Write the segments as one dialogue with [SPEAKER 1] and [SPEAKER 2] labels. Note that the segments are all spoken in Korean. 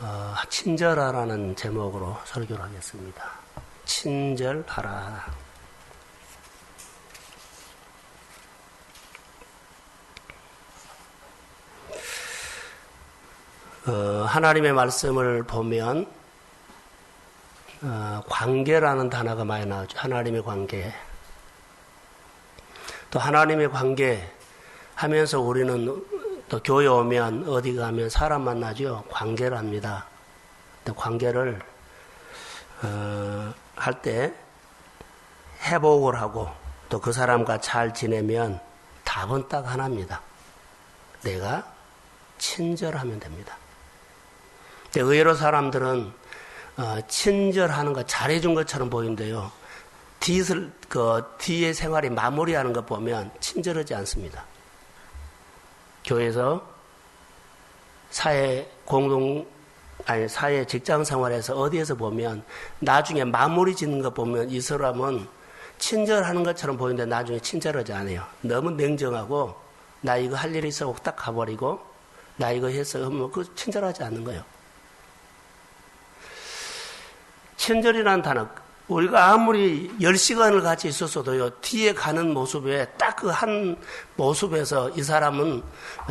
[SPEAKER 1] 어, 친절하라는 제목으로 설교를 하겠습니다. 친절하라. 어, 하나님의 말씀을 보면 어, 관계라는 단어가 많이 나오죠. 하나님의 관계. 또 하나님의 관계 하면서 우리는 또 교회 오면 어디 가면 사람 만나죠. 관계를 합니다. 또 관계를 어, 할 때 회복을 하고 또 그 사람과 잘 지내면 답은 딱 하나입니다. 내가 친절하면 됩니다. 의외로 사람들은 어, 친절하는 거 잘해준 것처럼 보이는데요. 뒤를 그 생활이 마무리하는 것 보면 친절하지 않습니다. 교회에서 사회 공동 아니 사회 직장 생활에서 어디에서 보면 나중에 마무리 짓는 것 보면 이 사람은 친절하는 것처럼 보이는데 나중에 친절하지 않아요. 너무 냉정하고 나 이거 할 일이 있어 딱 가버리고 나 이거 해서 뭐그 친절하지 않는 거예요. 친절이라는 단어, 우리가 아무리 10시간을 같이 있었어도요, 뒤에 가는 모습에 딱 그 한 모습에서 이 사람은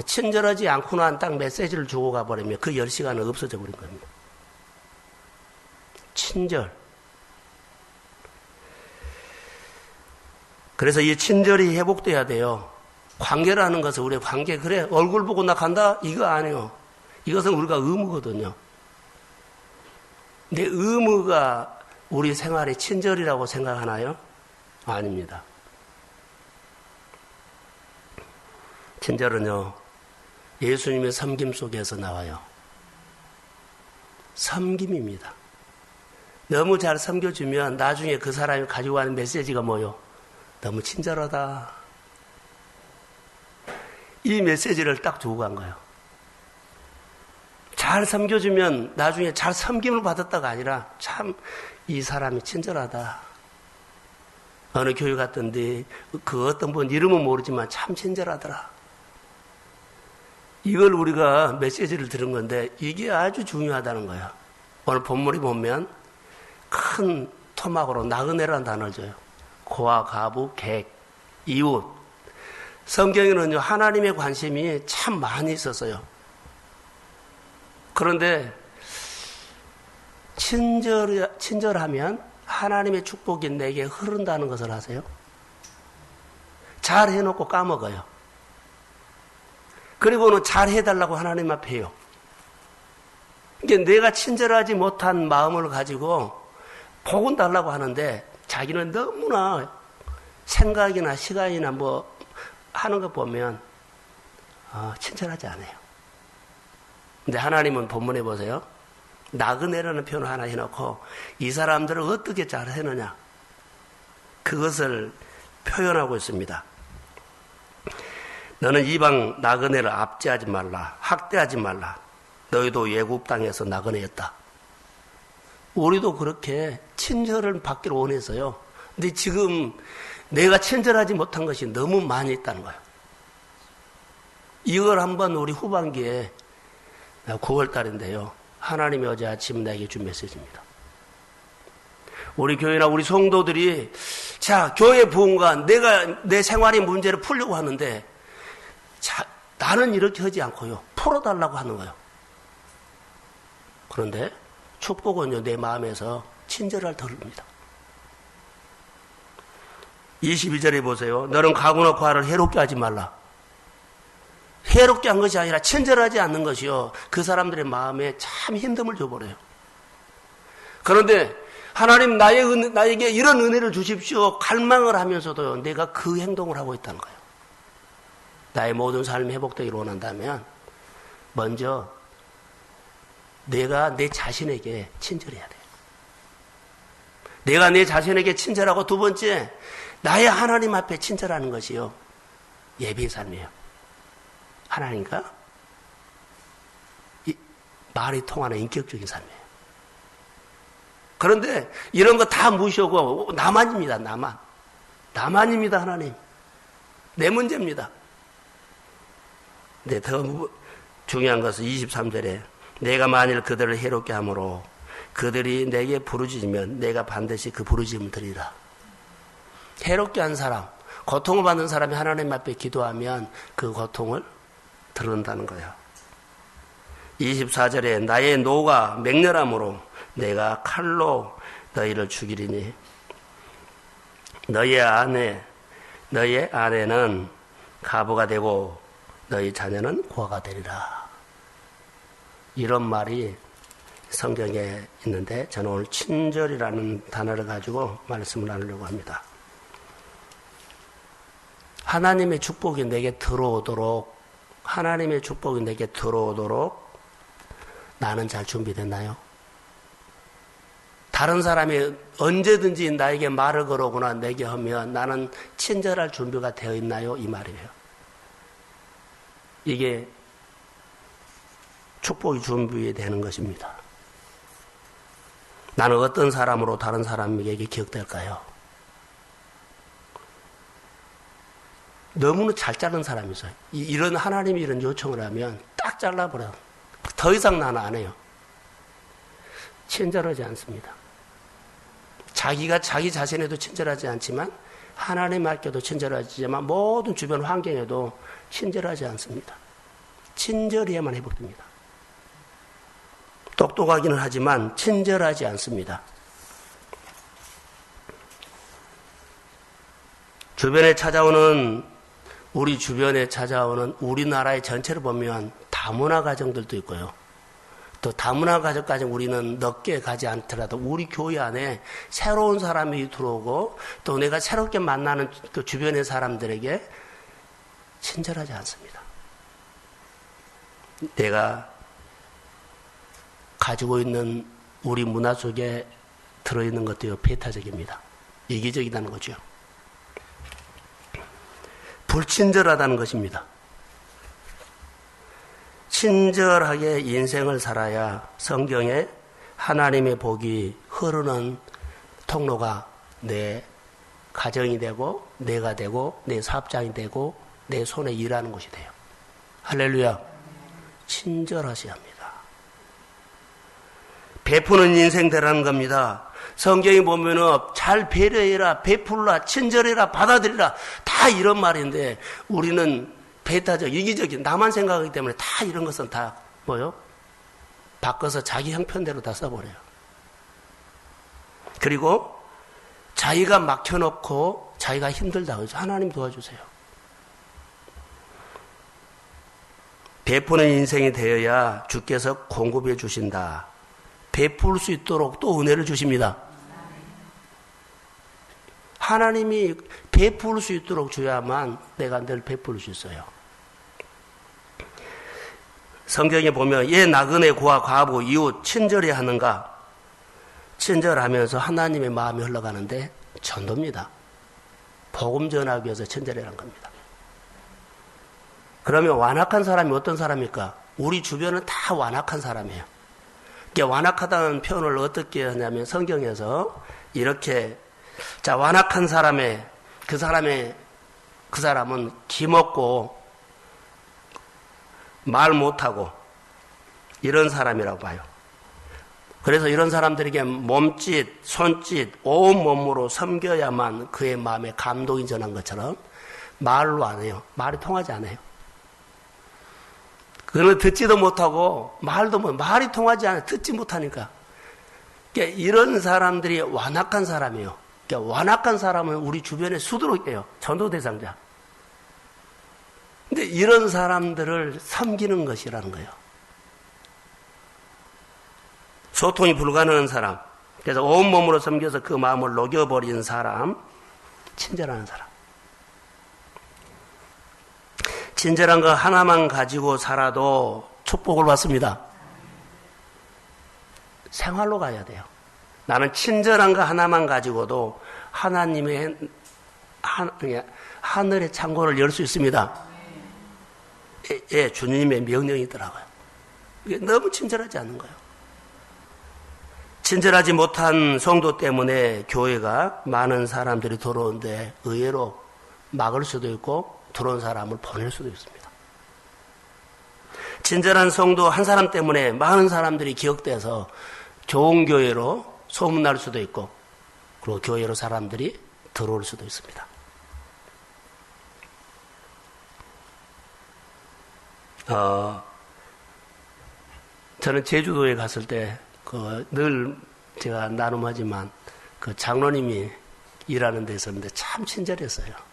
[SPEAKER 1] 친절하지 않구나 딱 메시지를 주고 가버리면 그 10시간은 없어져 버린 겁니다. 친절. 그래서 이 친절이 회복돼야 돼요. 관계라는 것은 우리의 관계, 그래, 얼굴 보고 나 간다? 이거 아니에요. 이것은 우리가 의무거든요. 내 의무가 우리 생활의 친절이라고 생각하나요? 아닙니다. 친절은요, 예수님의 섬김 속에서 나와요. 섬김입니다. 너무 잘 섬겨주면 나중에 그 사람이 가지고 가는 메시지가 뭐요? 너무 친절하다. 이 메시지를 딱 두고 간 거예요. 잘 섬겨주면 나중에 잘 섬김을 받았다가 아니라 참 이 사람이 친절하다. 어느 교회 갔던데 그 어떤 분 이름은 모르지만 참 친절하더라. 이걸 우리가 메시지를 들은 건데 이게 아주 중요하다는 거야. 오늘 본문이 보면 큰 토막으로 나그네라는 단어를 줘요. 고아, 가부, 객, 이웃. 성경에는요, 하나님의 관심이 참 많이 있었어요. 그런데 친절, 친절하면 하나님의 축복이 내게 흐른다는 것을 아세요? 잘 해놓고 까먹어요. 그리고는 잘 해달라고 하나님 앞에 해요. 이게 내가 친절하지 못한 마음을 가지고 복은 달라고 하는데 자기는 너무나 생각이나 시간이나 뭐 하는 거 보면 어, 친절하지 않아요. 근데 하나님은 본문에 보세요. 나그네라는 표현을 하나 해놓고 이 사람들을 어떻게 잘 해느냐. 그것을 표현하고 있습니다. 너는 이방 나그네를 압제하지 말라. 학대하지 말라. 너희도 외국 땅에서 나그네였다. 우리도 그렇게 친절을 받기를 원해서요. 근데 지금 내가 친절하지 못한 것이 너무 많이 있다는 거예요. 이걸 한번 우리 후반기에 9월 달인데요. 하나님이 어제 아침 나에게 준 메시지입니다. 우리 교회나 우리 성도들이 자 교회 부흥과 내가 내 생활의 문제를 풀려고 하는데 자 나는 이렇게 하지 않고요 풀어달라고 하는 거예요. 그런데 축복은요 내 마음에서 친절할 덜입니다. 22절에 보세요. 너는 가구나 과를 해롭게 하지 말라. 해롭게 한 것이 아니라 친절하지 않는 것이요. 그 사람들의 마음에 참 힘듦을 줘버려요. 그런데 하나님 나의 은, 나에게 이런 은혜를 주십시오. 갈망을 하면서도 내가 그 행동을 하고 있다는 거예요. 나의 모든 삶이 회복되기를 원한다면 먼저 내가 내 자신에게 친절해야 돼요. 내가 내 자신에게 친절하고 두 번째 나의 하나님 앞에 친절하는 것이요. 예배 삶이에요. 하나님과 말이 통하는 인격적인 삶이에요. 그런데 이런 거 다 무시하고 나만입니다. 나만. 나만입니다. 하나님. 내 문제입니다. 근데 더 중요한 것은 23절에 내가 만일 그들을 해롭게 하므로 그들이 내게 부르짖으면 내가 반드시 그 부르짖음을 드리라. 해롭게 한 사람, 고통을 받는 사람이 하나님 앞에 기도하면 그 고통을 들은다는 거야. 24절에 나의 노가 맹렬함으로 내가 칼로 너희를 죽이리니 너희 아내 너희 아내는 가부가 되고 너희 자녀는 고아가 되리라. 이런 말이 성경에 있는데 저는 오늘 친절이라는 단어를 가지고 말씀을 나누려고 합니다. 하나님의 축복이 내게 들어오도록 하나님의 축복이 내게 들어오도록 나는 잘 준비됐나요? 다른 사람이 언제든지 나에게 말을 걸어오거나 내게 하면 나는 친절할 준비가 되어 있나요? 이 말이에요. 이게 축복이 준비되는 것입니다. 나는 어떤 사람으로 다른 사람에게 기억될까요? 너무나 잘 자른 사람이 있어요. 이런 하나님이 이런 요청을 하면 딱 잘라버려. 더 이상 나는 안 해요. 친절하지 않습니다. 자기가 자기 자신에도 친절하지 않지만 하나님 앞에도 친절하지만 모든 주변 환경에도 친절하지 않습니다. 친절해야만 회복됩니다. 똑똑하기는 하지만 친절하지 않습니다. 주변에 찾아오는 우리 주변에 찾아오는 우리나라의 전체를 보면 다문화 가정들도 있고요. 또 다문화 가정까지 우리는 넓게 가지 않더라도 우리 교회 안에 새로운 사람이 들어오고 또 내가 새롭게 만나는 그 주변의 사람들에게 친절하지 않습니다. 내가 가지고 있는 우리 문화 속에 들어있는 것도 배타적입니다. 이기적이라는 거죠. 불친절하다는 것입니다. 친절하게 인생을 살아야 성경에 하나님의 복이 흐르는 통로가 내 가정이 되고 내가 되고 내 사업장이 되고 내 손에 일하는 것이 돼요. 할렐루야. 친절하셔야 합니다. 베푸는 인생 되라는 겁니다. 성경에 보면은 잘 배려해라, 베풀라, 친절해라, 받아들이라 다 이런 말인데 우리는 배타적, 이기적인 나만 생각하기 때문에 다 이런 것은 다 뭐요? 바꿔서 자기 형편대로 다 써버려요. 그리고 자기가 막혀놓고 자기가 힘들다. 그래서 하나님 도와주세요. 베푸는 인생이 되어야 주께서 공급해 주신다. 베풀 수 있도록 또 은혜를 주십니다. 하나님이 베풀 수 있도록 줘야만 내가 늘 베풀 수 있어요. 성경에 보면 얘 나그네 고아 과부 이웃 친절히 하는가? 친절하면서 하나님의 마음이 흘러가는데 전도입니다. 복음 전하기 위해서 친절이라는 겁니다. 그러면 완악한 사람이 어떤 사람입니까? 우리 주변은 다 완악한 사람이에요. 완악하다는 표현을 어떻게 하냐면 성경에서 이렇게 자 완악한 사람의 그 사람의 그 사람은 기먹고 말 못하고 이런 사람이라고 봐요. 그래서 이런 사람들에게 몸짓, 손짓, 온 몸으로 섬겨야만 그의 마음에 감동이 전한 것처럼 말로 안 해요. 말이 통하지 않아요. 그는 듣지도 못하고 말도 못, 말이 통하지 않아 듣지 못하니까. 그러니까 이런 사람들이 완악한 사람이에요. 그러니까 완악한 사람은 우리 주변에 수두룩해요. 전도 대상자. 근데 이런 사람들을 섬기는 것이라는 거예요. 소통이 불가능한 사람. 그래서 온몸으로 섬겨서 그 마음을 녹여버린 사람. 친절한 사람. 친절한 거 하나만 가지고 살아도 축복을 받습니다. 생활로 가야 돼요. 나는 친절한 거 하나만 가지고도 하나님의 하늘의 창고를 열 수 있습니다. 예, 예, 주님의 명령이더라고요. 너무 친절하지 않는 거예요. 친절하지 못한 성도 때문에 교회가 많은 사람들이 들어오는데 의외로 막을 수도 있고 들어온 사람을 보낼 수도 있습니다. 친절한 성도 한 사람 때문에 많은 사람들이 기억돼서 좋은 교회로 소문날 수도 있고, 그리고 교회로 사람들이 들어올 수도 있습니다. 어, 저는 제주도에 갔을 때, 그, 늘 제가 나눔하지만, 그 장로님이 일하는 데 있었는데 참 친절했어요.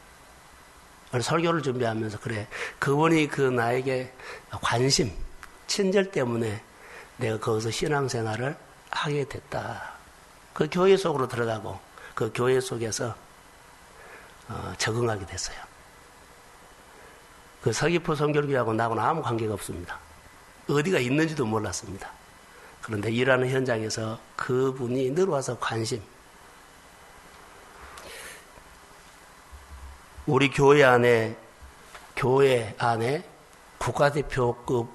[SPEAKER 1] 설교를 준비하면서 그래 그분이 그 나에게 관심, 친절 때문에 내가 거기서 신앙생활을 하게 됐다. 그 교회 속으로 들어가고 그 교회 속에서 어, 적응하게 됐어요. 그 서귀포 성결교하고 나하고는 아무 관계가 없습니다. 어디가 있는지도 몰랐습니다. 그런데 일하는 현장에서 그분이 늘 와서 관심, 우리 교회 안에 교회 안에 국가대표급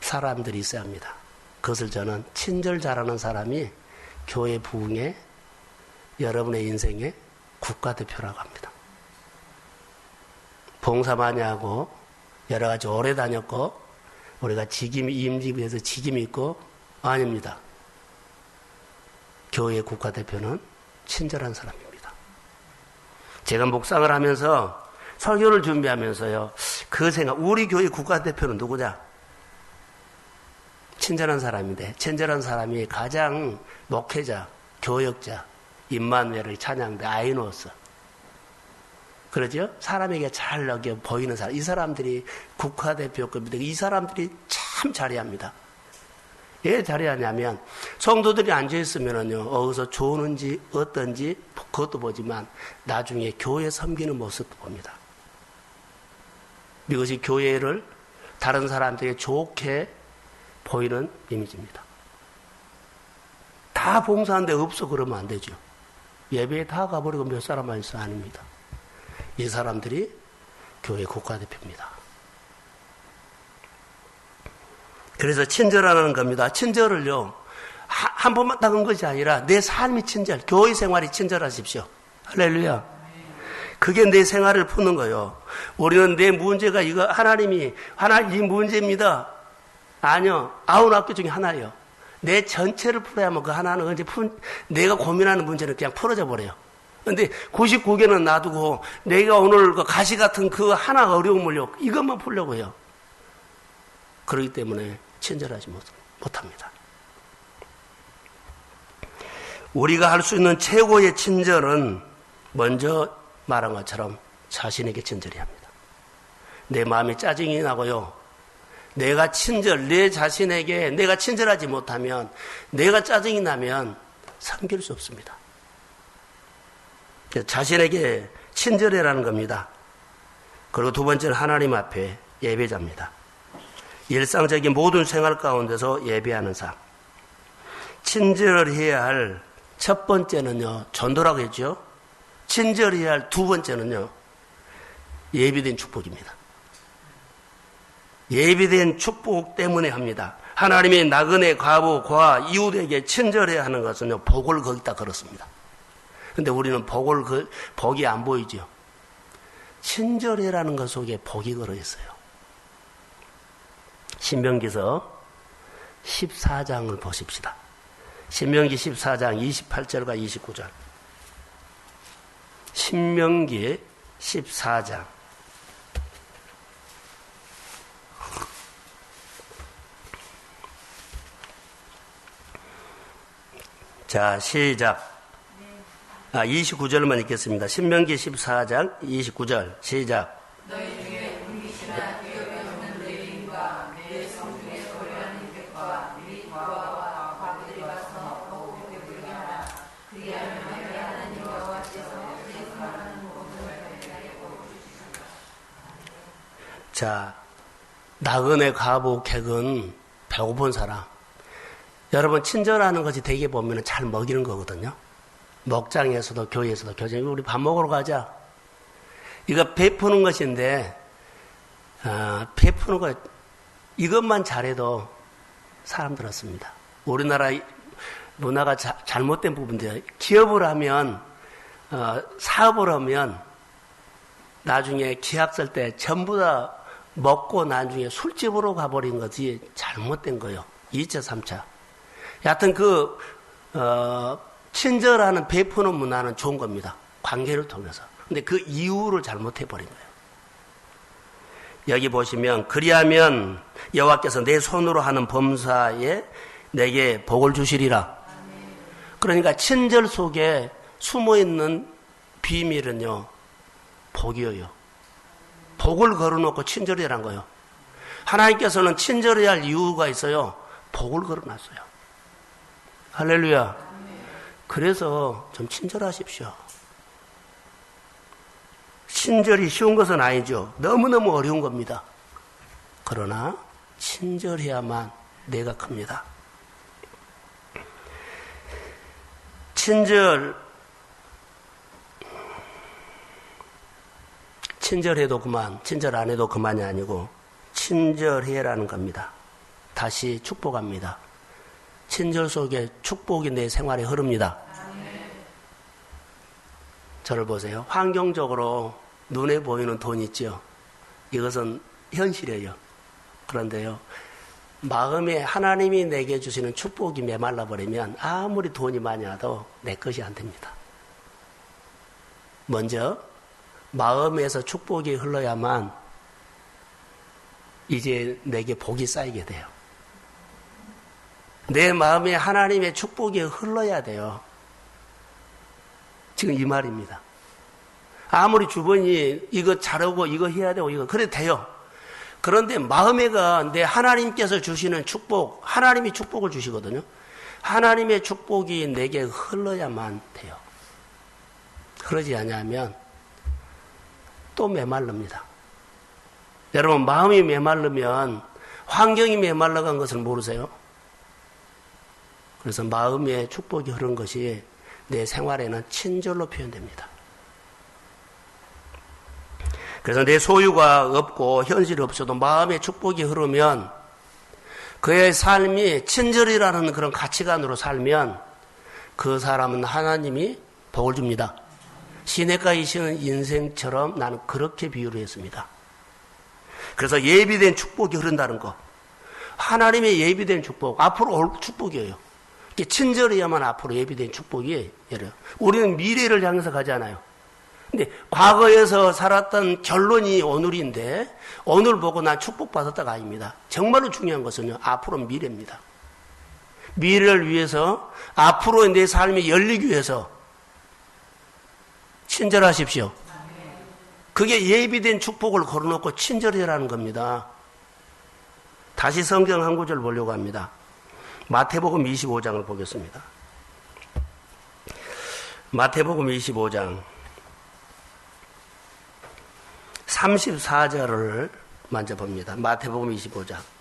[SPEAKER 1] 사람들이 있어야 합니다. 그것을 저는 친절 잘하는 사람이 교회 부흥에 여러분의 인생의 국가대표라고 합니다. 봉사 많이 하고 여러 가지 오래 다녔고 우리가 직임 임직에서 직임이 있고 아닙니다. 교회 국가대표는 친절한 사람입니다. 제가 묵상을 하면서 설교를 준비하면서요. 그 생각, 우리 교회 국가대표는 누구냐? 친절한 사람인데, 친절한 사람이 가장 목회자, 교역자, 임만회를 찬양대 아이노스. 그러죠? 사람에게 잘 여겨 보이는 사람. 이 사람들이 국가대표급인데, 이 사람들이 참 잘해야 합니다. 왜 잘해야하냐면 성도들이 앉아 있으면은요, 어디서 좋은지 어떤지 그것도 보지만 나중에 교회 섬기는 모습도 봅니다. 이것이 교회를 다른 사람들에게 좋게 보이는 이미지입니다. 다 봉사하는데 없어 그러면 안 되죠. 예배에 다 가버리고 몇 사람만 있어 아닙니다. 이 사람들이 교회 국가대표입니다. 그래서 친절하는 겁니다. 친절을요, 한 번만 닦은 것이 아니라 내 삶이 친절, 교회 생활이 친절하십시오. 할렐루야. 그게 내 생활을 푸는 거요. 우리는 내 문제가 이거 하나님이 하나 이 문제입니다. 아니요. 아홉 학교 중에 하나예요. 내 전체를 풀어야만 그 하나는 이제 푼, 내가 고민하는 문제는 그냥 풀어져 버려요. 근데 99개는 놔두고 내가 오늘 그 가시 같은 그 하나 어려움을요. 이것만 풀려고 해요. 그렇기 때문에 친절하지 못, 못합니다. 우리가 할 수 있는 최고의 친절은 먼저 말한 것처럼 자신에게 친절해야 합니다. 내 마음에 짜증이 나고요. 내가 친절, 내 자신에게 내가 친절하지 못하면 내가 짜증이 나면 섬길 수 없습니다. 자신에게 친절해라는 겁니다. 그리고 두 번째는 하나님 앞에 예배자입니다. 일상적인 모든 생활 가운데서 예배하는 삶. 친절해야 할 첫 번째는요, 전도라고 했죠. 친절해야 할 두 번째는요, 예비된 축복입니다. 예비된 축복 때문에 합니다. 하나님의 나그네 과부 과 이웃에게 친절해야 하는 것은요, 복을 거기다 걸었습니다. 근데 우리는 복을, 복이 안 보이죠. 친절해라는 것 속에 복이 걸어 있어요. 신명기서 14장을 보십시다. 신명기 14장 28절과 29절. 신명기 14장. 자, 시작. 아, 29절만 읽겠습니다. 신명기 14장 29절. 시작. 자, 나그네 가보 객은 배고픈 사람. 여러분, 친절하는 것이 되게 보면 잘 먹이는 거거든요. 먹장에서도 교회에서도 교장 우리 밥 먹으러 가자. 이거 베푸는 것인데, 아, 베푸는 것, 이것만 잘해도 사람 들었습니다. 우리나라 문화가 자, 잘못된 부분인데, 기업을 하면, 어, 사업을 하면, 나중에 계약 쓸 때 전부 다 먹고 나중에 술집으로 가버린 거지 잘못된 거요. 2차, 3차. 여하튼 그, 어, 친절하는 베푸는 문화는 좋은 겁니다. 관계를 통해서. 근데 그 이유를 잘못해버린 거예요. 여기 보시면, 그리하면 여호와께서 내 손으로 하는 범사에 내게 복을 주시리라. 그러니까 친절 속에 숨어 있는 비밀은요, 복이에요. 복을 걸어놓고 친절이란 거예요. 하나님께서는 친절해야 할 이유가 있어요. 복을 걸어놨어요. 할렐루야. 그래서 좀 친절하십시오. 친절이 쉬운 것은 아니죠. 너무너무 어려운 겁니다. 그러나 친절해야만 내가 큽니다. 친절 친절해도 그만, 친절 안 해도 그만이 아니고 친절해라는 겁니다. 다시 축복합니다. 친절 속에 축복이 내 생활에 흐릅니다. 저를 보세요. 환경적으로 눈에 보이는 돈 있죠. 이것은 현실이에요. 그런데요. 마음에 하나님이 내게 주시는 축복이 메말라 버리면 아무리 돈이 많이 와도 내 것이 안 됩니다. 먼저 마음에서 축복이 흘러야만 이제 내게 복이 쌓이게 돼요. 내 마음에 하나님의 축복이 흘러야 돼요. 지금 이 말입니다. 아무리 주변이 이거 잘하고 이거 해야 되고 이거 그래도 돼요. 그런데 마음에가 내 하나님께서 주시는 축복, 하나님이 축복을 주시거든요. 하나님의 축복이 내게 흘러야만 돼요. 그러지 않으면 또 메말릅니다. 여러분, 마음이 메말르면 환경이 메말라간 것을 모르세요? 그래서 마음에 축복이 흐른 것이 내 생활에는 친절로 표현됩니다. 그래서 내 소유가 없고 현실이 없어도 마음의 축복이 흐르면 그의 삶이 친절이라는 그런 가치관으로 살면 그 사람은 하나님이 복을 줍니다. 시내가이시는 인생처럼 나는 그렇게 비유를 했습니다. 그래서 예비된 축복이 흐른다는 거. 하나님의 예비된 축복, 앞으로 올 축복이에요. 친절해야만 앞으로 예비된 축복이 예를 우리는 미래를 향해서 가잖아요. 근데 과거에서 살았던 결론이 오늘인데 오늘 보고 난 축복받았다가 아닙니다. 정말로 중요한 것은요. 앞으로 미래입니다. 미래를 위해서 앞으로 내 삶이 열리기 위해서 친절하십시오. 그게 예비된 축복을 걸어놓고 친절해라는 겁니다. 다시 성경 한 구절 보려고 합니다. 마태복음 25장을 보겠습니다. 마태복음 25장 34절을 먼저 봅니다. 마태복음 25장.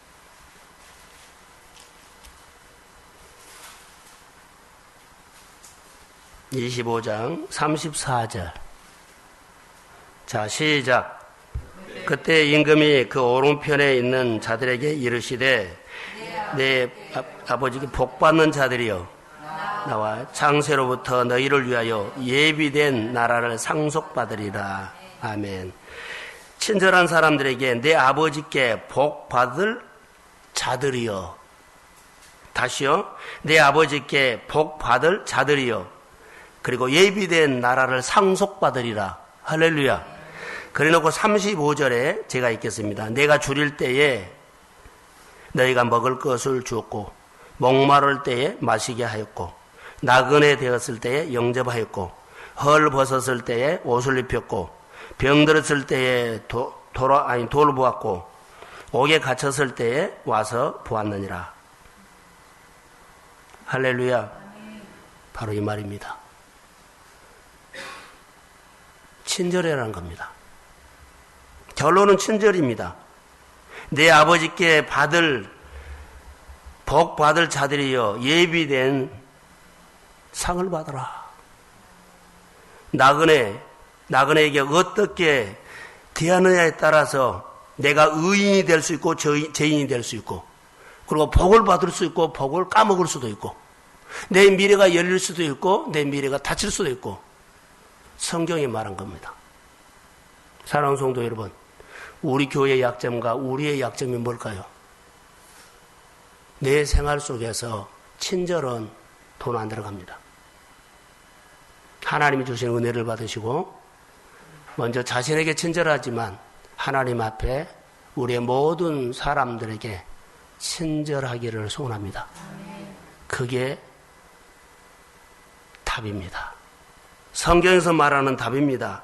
[SPEAKER 1] (25장) (34절) 자 시작 그때 임금이 그 오른편에 있는 자들에게 이르시되 내 아 버지께 복받는 자들이여 나와 장세로부터 너희를 위하여 예비된 나라를 상속받으리라 아멘 친절한 사람들에게 내 아버지께 복 받을 자들이여. 다시요. 내 아버지께 복 받을 자들이여. 그리고 예비된 나라를 상속받으리라. 할렐루야. 그래 놓고 35절에 제가 읽겠습니다. 내가 줄일 때에 너희가 먹을 것을 주었고, 목마를 때에 마시게 하였고, 나그네 되었을 때에 영접하였고, 헐 벗었을 때에 옷을 입혔고, 병들었을 때에 도, 돌아, 아니, 돌을 보았고, 옥에 갇혔을 때에 와서 보았느니라. 할렐루야. 바로 이 말입니다. 친절해라는 겁니다. 결론은 친절입니다. 내 아버지께 받을, 복 받을 자들이여 예비된 상을 받으라. 나그네, 나그네에게 어떻게 대하느냐에 따라서 내가 의인이 될 수 있고 죄인이 될 수 있고 그리고 복을 받을 수 있고 복을 까먹을 수도 있고 내 미래가 열릴 수도 있고 내 미래가 닫힐 수도 있고 성경이 말한 겁니다. 사랑하는 성도 여러분 우리 교회의 약점과 우리의 약점이 뭘까요? 내 생활 속에서 친절은 돈 안 들어갑니다. 하나님이 주신 은혜를 받으시고 먼저 자신에게 친절하지만 하나님 앞에 우리의 모든 사람들에게 친절하기를 소원합니다. 그게 답입니다. 성경에서 말하는 답입니다.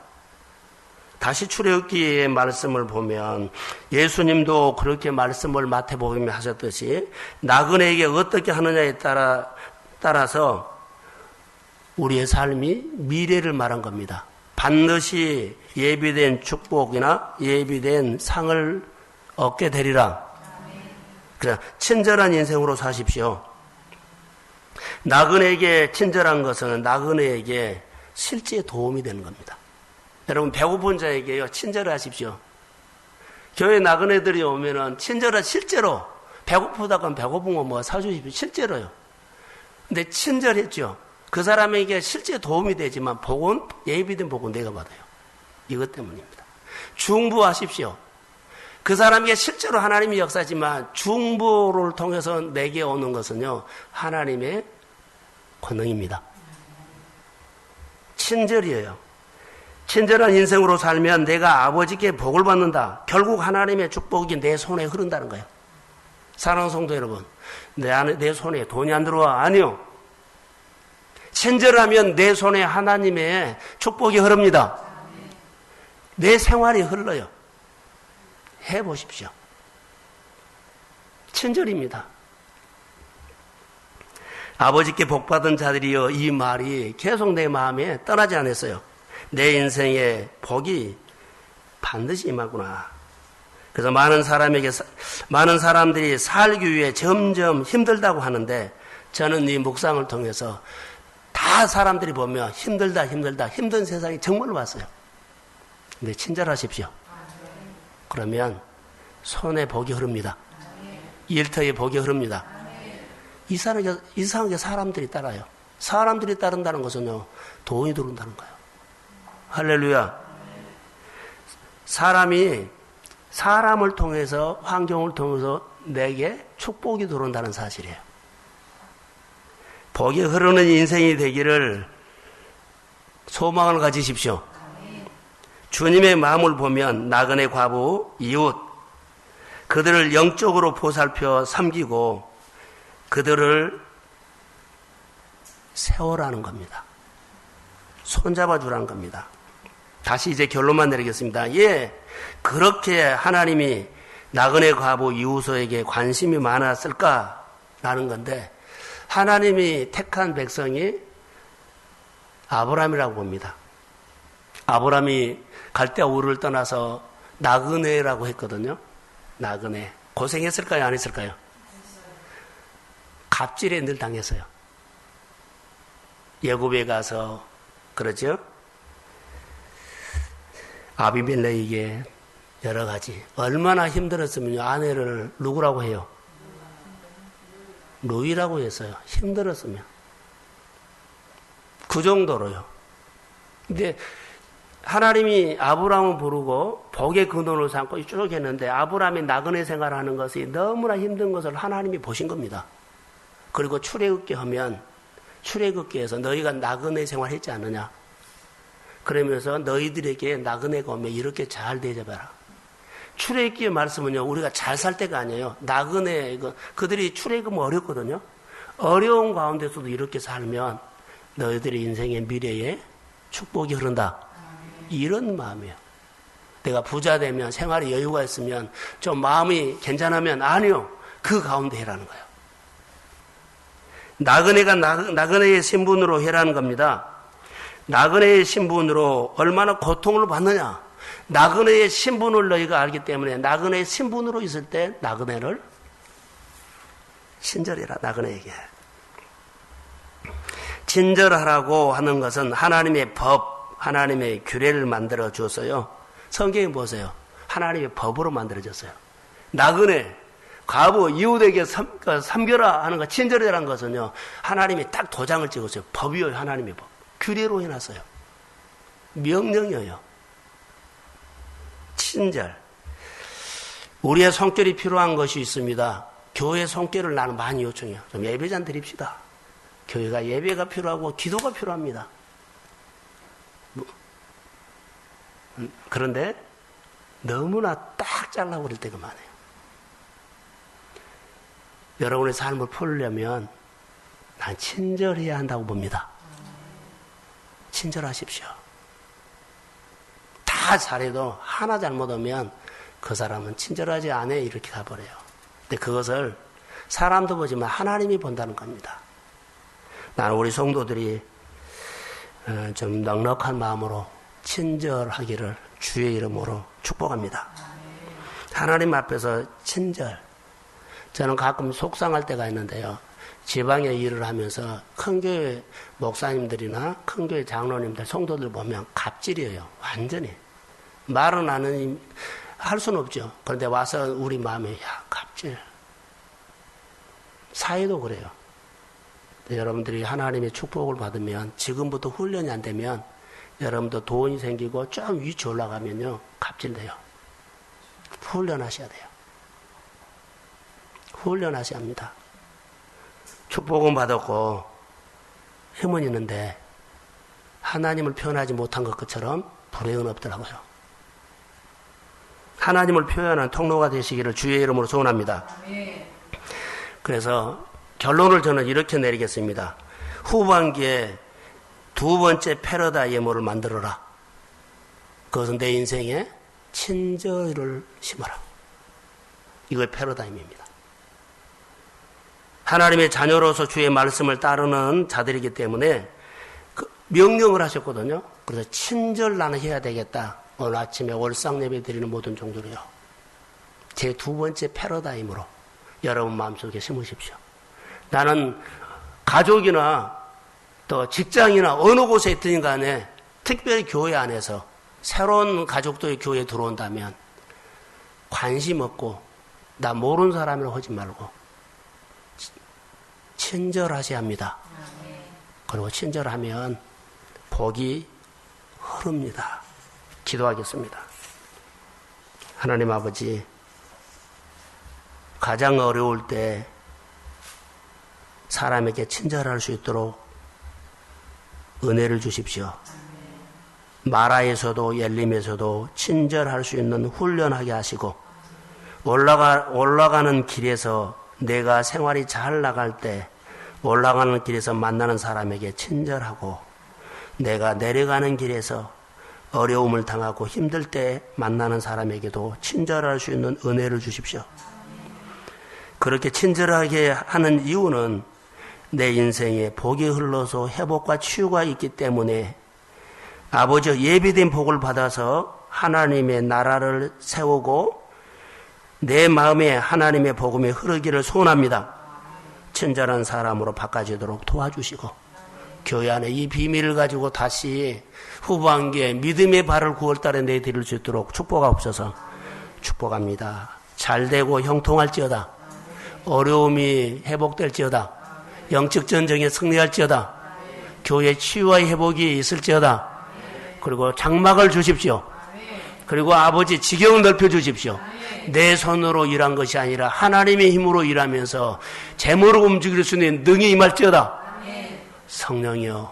[SPEAKER 1] 다시 출애굽기의 말씀을 보면 예수님도 그렇게 말씀을 마태복음에 하셨듯이 나그네에게 어떻게 하느냐에 따라 따라서 우리의 삶이 미래를 말한 겁니다. 반드시 예비된 축복이나 예비된 상을 얻게 되리라. 그래 친절한 인생으로 사십시오. 나그네에게 친절한 것은 나그네에게 실제 도움이 되는 겁니다. 여러분 배고픈 자에게요 친절하십시오. 교회 나그네들이 오면은 친절한 실제로 배고프다고 배고픈 거 뭐 사주십시오. 실제로요. 근데 친절했죠. 그 사람에게 실제 도움이 되지만 복은 예비된 복은 내가 받아요. 이것 때문입니다. 중부하십시오. 그 사람에게 실제로 하나님이 역사지만 중보를 통해서 내게 오는 것은요 하나님의 권능입니다. 친절이에요. 친절한 인생으로 살면 내가 아버지께 복을 받는다. 결국 하나님의 축복이 내 손에 흐른다는 거예요. 사랑하는 성도 여러분, 내 안에 내 손에 돈이 안 들어와 아니요. 친절하면 내 손에 하나님의 축복이 흐릅니다. 내 생활이 흘러요. 해 보십시오. 친절입니다. 아버지께 복 받은 자들이여 이 말이 계속 내 마음에 떠나지 않았어요. 내 인생에 복이 반드시 임하구나. 그래서 많은 사람에게, 많은 사람들이 살기 위해 점점 힘들다고 하는데 저는 이 묵상을 통해서 다 사람들이 보면 힘들다, 힘들다, 힘든 세상이 정말로 왔어요. 근데 친절하십시오. 그러면 손에 복이 흐릅니다. 일터에 복이 흐릅니다. 이상하게, 이상하게 사람들이 따라요. 사람들이 따른다는 것은요, 돈이 들어온다는 거예요. 할렐루야. 사람이 사람을 통해서 환경을 통해서 내게 축복이 들어온다는 사실이에요. 복이 흐르는 인생이 되기를 소망을 가지십시오. 주님의 마음을 보면 나그네 과부, 이웃, 그들을 영적으로 보살펴 섬기고 그들을 세워라는 겁니다. 손잡아 주라는 겁니다. 다시 이제 결론만 내리겠습니다. 예, 그렇게 하나님이 나그네 과부 이우소에게 관심이 많았을까라는 건데 하나님이 택한 백성이 아브라함이라고 봅니다. 아브라함이 갈대 우를 떠나서 나그네라고 했거든요. 나그네. 고생했을까요? 안 했을까요? 갑질에 늘 당했어요. 예굽에 가서 그러죠? 아비멜레에게 여러 가지 얼마나 힘들었으면 아내를 누구라고 해요? 루이라고 했어요. 힘들었으면 그 정도로요. 근데 하나님이 아브라함을 부르고 복의 근원을 삼고 쭉 했는데 아브라함이 나그네 생활하는 것이 너무나 힘든 것을 하나님이 보신 겁니다. 그리고 출애굽기 하면 출애굽기에서 너희가 나그네 생활했지 않느냐? 그러면서 너희들에게 나그네가 오면 이렇게 잘 대접해라. 출애굽기의 말씀은요, 우리가 잘 살 때가 아니에요. 나그네, 이거, 그들이 출애굽은 어렵거든요. 어려운 가운데서도 이렇게 살면 너희들의 인생의 미래에 축복이 흐른다. 이런 마음이에요. 내가 부자 되면 생활에 여유가 있으면 좀 마음이 괜찮으면 아니요. 그 가운데 해라는 거예요. 나그네가 나 그네의 신분으로 해라는 겁니다. 나그네의 신분으로 얼마나 고통을 받느냐. 나그네의 신분을 너희가 알기 때문에 나그네의 신분으로 있을 때 나그네를 친절해라 나그네에게. 친절하라고 하는 것은 하나님의 법, 하나님의 규례를 만들어 주었어요. 성경에 보세요. 하나님의 법으로 만들어졌어요. 나그네, 과부, 이웃에게 섬, 그 겨라 하는 것, 친절해라는 것은요, 하나님이 딱 도장을 찍었어요. 법이요, 하나님의 법. 규례로 해놨어요. 명령이에요. 친절. 우리의 성결이 필요한 것이 있습니다. 교회 성결을 나는 많이 요청해요. 좀 예배잔 드립시다. 교회가 예배가 필요하고 기도가 필요합니다. 뭐, 음, 그런데 너무나 딱 잘라버릴 때가 많아요. 여러분의 삶을 풀려면 난 친절해야 한다고 봅니다. 친절하십시오. 다 잘해도 하나 잘못하면 그 사람은 친절하지 않아 이렇게 가버려요. 근데 그것을 사람도 보지만 하나님이 본다는 겁니다. 나는 우리 성도들이 어, 좀 넉넉한 마음으로 친절하기를 주의 이름으로 축복합니다. 하나님 앞에서 친절. 저는 가끔 속상할 때가 있는데요. 지방에 일을 하면서 큰 교회 목사님들이나 큰 교회 장로님들, 성도들 보면 갑질이에요. 완전히. 말은 하는, 할 수는 없죠. 그런데 와서 우리 마음에, 야, 갑질. 사회도 그래요. 여러분들이 하나님의 축복을 받으면 지금부터 훈련이 안 되면 여러분도 돈이 생기고 좀 위치 올라가면요. 갑질돼요. 훈련하셔야 돼요. 훈련하셔야 합니다. 축복은 받았고 힘은 있는데 하나님을 표현하지 못한 것처럼 불행은 없더라고요. 하나님을 표현하는 통로가 되시기를 주의 이름으로 소원합니다. 그래서 결론을 저는 이렇게 내리겠습니다. 후반기에 두 번째 패러다이머를 만들어라. 그것은 내 인생에 친절을 심어라. 이거 패러다임입니다. 하나님의 자녀로서 주의 말씀을 따르는 자들이기 때문에 그 명령을 하셨거든요. 그래서 친절 나는 해야 되겠다. 오늘 아침에 월상 예배 드리는 모든 종들이요. 제 두 번째 패러다임으로 여러분 마음속에 심으십시오. 나는 가족이나 또 직장이나 어느 곳에 있든 간에 특별히 교회 안에서 새로운 가족들이 교회에 들어온다면 관심 없고 나 모르는 사람이라고 하지 말고 친절하셔야 합니다. 그리고 친절하면 복이 흐릅니다. 기도하겠습니다. 하나님 아버지, 가장 어려울 때 사람에게 친절할 수 있도록 은혜를 주십시오. 마라에서도 열림에서도 친절할 수 있는 훈련하게 하시고 올라가 올라가는 길에서 내가 생활이 잘 나갈 때 올라가는 길에서 만나는 사람에게 친절하고 내가 내려가는 길에서 어려움을 당하고 힘들 때 만나는 사람에게도 친절할 수 있는 은혜를 주십시오. 그렇게 친절하게 하는 이유는 내 인생에 복이 흘러서 회복과 치유가 있기 때문에 아버지 예비된 복을 받아서 하나님의 나라를 세우고 내 마음에 하나님의 복음이 흐르기를 소원합니다. 친절한 사람으로 바꿔지도록 도와주시고 교회 안에 이 비밀을 가지고 다시 후반기에 믿음의 발을 9월달에 내드릴 수 있도록 축복하옵소서 축복합니다. 잘 되고 형통할지어다. 어려움이 회복될지어다. 영적 전쟁에 승리할지어다. 교회 치유와 회복이 있을지어다. 그리고 장막을 주십시오. 그리고 아버지 지경을 넓혀 주십시오. 내 손으로 일한 것이 아니라 하나님의 힘으로 일하면서 재물을 움직일 수 있는 능이 임할지어다. 성령이여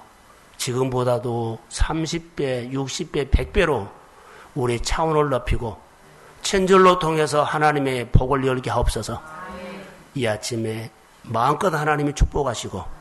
[SPEAKER 1] 지금보다도 30배, 60배, 100배로 우리 차원을 높이고 천절로 통해서 하나님의 복을 열게 하옵소서. 이 아침에 마음껏 하나님이 축복하시고